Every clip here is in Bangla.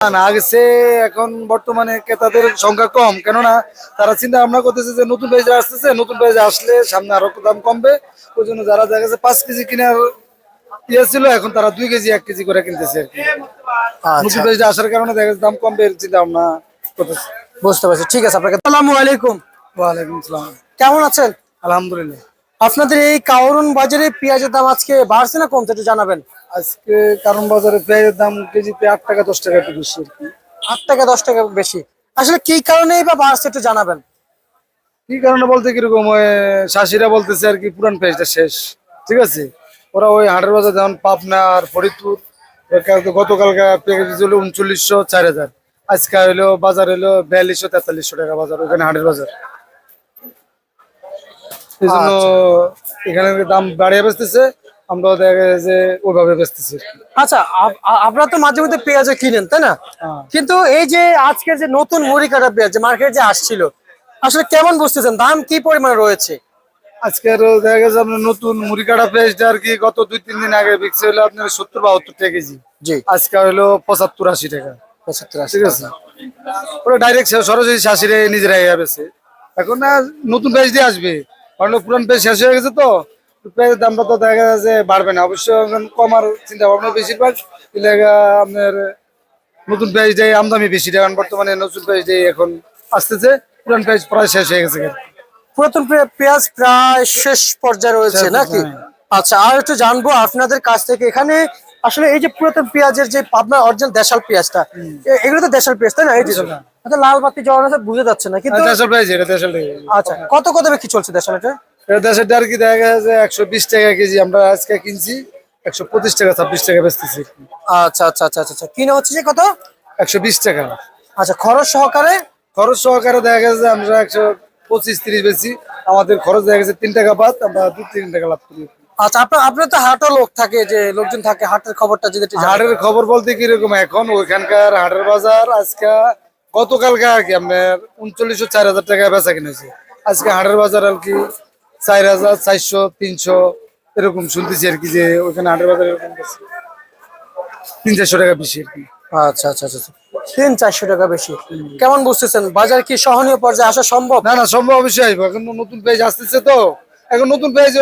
না এখন বর্তমানে ক্রেতাদের সংখ্যা কম। কেননা তারা চিন্তা ভাবনা করতেছে যে নতুন পেজে আসতেছে নতুন পেজে আসলে সামনে আরও দাম কমবে। ওই জন্য যারা দেখা গেছে পাঁচ কেজি কেনার ইয়ে ছিল এখন তারা দুই কেজি এক কেজি করে কিনতেছে আর নতুন আচ্ছা। পেজে আসার কারণে দেখা যাচ্ছে দাম কমবে এর চিন্তা ভাবনা করতেছে। বুঝতে পারছি। ঠিক আছে আপনাকে আসসালামু আলাইকুম। ওয়ালাইকুম আসসালাম। কেমন আছেন? আলহামদুলিল্লাহ। আপনাদের এই কাউরন বাজারে পেঁয়াজের দাম আজকে বাড়ছে না কমছে একটু জানাবেন। আজকে কারণ বাজারে পেঁয়াজের দাম কেজিতে আট টাকা দশ টাকা একটু বেশি আর কি। আট টাকা দশ টাকা বেশি। আসলে কি কারণে বা বাড়ছে একটু জানাবেন। কি কারণে বলতে কীরকম ওই শাশিরা বলতেছে আর কি পুরান পেজটা শেষ। ঠিক আছে? ওরা ওই হাটের বাজার যেমন পাবনা আর ফরিদপুর গতকালকে পেঁয়াজ হলো উনচল্লিশশো চার হাজার। আজকে হইল বাজার হইল বিয়াল্লিশশো তেতাল্লিশশো টাকা বাজার ওখানে হাটের বাজার। এই জন্য এখানে দাম বাড়িয়ে বেচতেছে। আমরা দেখা যায় যে ওইভাবে বেচতেছি। আচ্ছা আপ- আপনারা তো মাঝে মধ্যে পেঁয়াজ কিনেন তাই না? হ্যাঁ। কিন্তু এই যে আজকের যে নতুন মুড়ি কাটা পেঁয়াজ মার্কেট যে আসছিল আসলে কেমন বুঝতেছেন? দাম কি পরিমাণে রয়েছে? আজকের দেখা গেছে আপনার নতুন মুড়ি কাটা পেঁয়াজটা আর কি গত দুই তিন দিন আগে বিক্রি হলো আপনার সত্তর বাহাত্তর টাকা কেজি। জি। আজকে হলো পঁচাত্তর আশি টাকা। পঁচাত্তর আশি ঠিক আছে? ওরা ডাইরেক্ট সরাসরি শাশুড়ি নিজেরাই যাবেছে এখন না নতুন পেজ দিয়ে আসবে। কারণ পুরান পেজ শেষ হয়ে গেছে তো। পেজের দামটা তো দেখা যাচ্ছে যে বাড়বে না। অবশ্য কমার চিন্তা ভাবনা বেশিরভাগ। এলাকা আপনার নতুন পেজ দিয়ে আমদানি বেশি কারণ বর্তমানে নতুন পেজ দিয়ে এখন আসতেছে। পুরান পেজ প্রায় শেষ হয়ে গেছে পুরাতন পেঁয়াজ প্রায় শেষ পর্যায়ে রয়েছে নাকি? হ্যাঁ। আচ্ছা আর একটু জানব আপনাদের কাছ থেকে এখানে আসলে এই যে পুরাতন পেঁয়াজের যে পাবনা অরিজিনাল দেশাল পেঁয়াজটা এগুলো তো দেশাল পেঁয়াজ তাই না? এই আচ্ছা, লাল বাতি জ্বর আছে বুঝে যাচ্ছে না কিন্তু দেশের আচ্ছা কত কত বিক্রি চলছে দেশাল এটা এটা দেশের আর কি দেখা গেছে যে একশো বিশ টাকা কেজি আমরা আজকে কিনছি একশো পঁচিশ টাকা ছাব্বিশ টাকা বেচতেছি। আচ্ছা আচ্ছা আচ্ছা আচ্ছা আচ্ছা। কিনে হচ্ছে যে কত? একশো বিশ টাকা। আচ্ছা খরচ সহকারে? খরচ সহকারে দেখা গেছে আমরা একশো পঁচিশ তিরিশ বেশি আমাদের খরচ দেখা গেছে তিন টাকা বাদ আমরা দু তিন টাকা লাভ করি। আচ্ছা আপনার আপনার তো হাটও লোক থাকে যে লোকজন থাকে হাটের খবরটা যদি হাটের খবর বলতে কীরকম এখন ওইখানকার হাটের বাজার আজকে গতকালকে আর কি আপনার উনচল্লিশশো চার হাজার টাকা বেচা কিনেছে। আজকে হাটের বাজার আর কি চার হাজার চারশো তিনশো এরকম শুনতেছি আর কি যে ওইখানে হাটের বাজার এরকম। তিন চারশো টাকা বেশি আর কি। আচ্ছা আচ্ছা আচ্ছা আচ্ছা। তিন চারশো টাকা বেশি। কেমন বুঝতেছেন? বাজার কি সহনীয় পর্যায়ে আসা সম্ভব? না না সম্ভব অবশ্যই আসব। এখন নতুন পেজ আসতেছে তো। এখন নতুন পেজ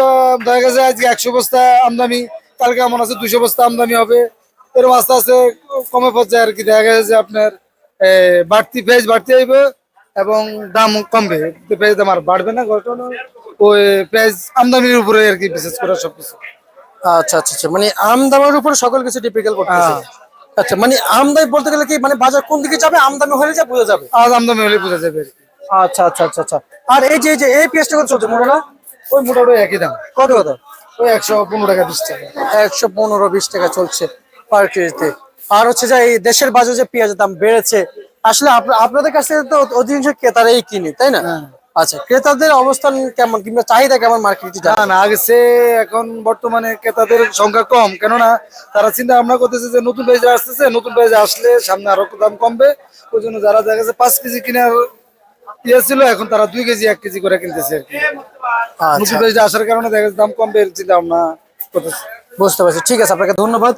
দেখা গেছে আজকে একশো বস্তা আমদানি কালকে এমন আছে দুশো বস্তা আমদানি হবে। এরকম আস্তে আস্তে কমে পর্যায়ে আর কি। দেখা গেছে যে আপনার বাড়তি পেজ বাড়তি আইবে। এবং দাম কমবে পেজ দাম আর বাড়বে না ঘটনা ওই পেজ আমদানির উপরে আর কি বিশেষ করে সবকিছু। আচ্ছা আচ্ছা আচ্ছা মানে আমদামের উপরে সকল কিছু টিপিক্যাল করতেছে। হ্যাঁ। আচ্ছা মানে আমদানি বলতে গেলে কি মানে বাজার কোন দিকে যাবে আমদানি হলে যা বোঝা যাবে? আজ আমদানি হলে বোঝা যাবে আচ্ছা আচ্ছা আচ্ছা আচ্ছা। আর এই যে এই যে এই পেঁয়াজটা কত চলছে মোটামুটি ওই মোটামুটি একই দাম। কত কত? ওই একশো পনেরো টাকা বিশ টাকা। একশো পনেরো বিশ টাকা চলছে পার কেজিতে। আর হচ্ছে যে এই দেশের বাজারে যে পেঁয়াজের দাম বেড়েছে আসলে আপনা- আপনাদের কাছ থেকে তো অধিকাংশ ক্রেতারাই কিনে তাই না? হ্যাঁ। আচ্ছা ক্রেতাদের অবস্থান কেমন কিংবা চাহিদা কেমন মার্কেটে না না আগেছে এখন বর্তমানে ক্রেতাদের সংখ্যা কম কেননা তারা চিন্তা ভাবনা করতেছে যে নতুন পেজে আসতেছে নতুন পেজে আসলে সামনে আরও দাম কমবে। ওই জন্য যারা দেখা গেছে পাঁচ কেজি কেনার ইয়ে ছিল এখন তারা দুই কেজি এক কেজি করে কিনতেছে আর কি। আচ্ছা। নতুন পেজে আসার কারণে দেখা যাচ্ছে দাম কমবে চিন্তা ভাবনা করতেছে। বুঝতে পারছি। ঠিক আছে আপনাকে ধন্যবাদ।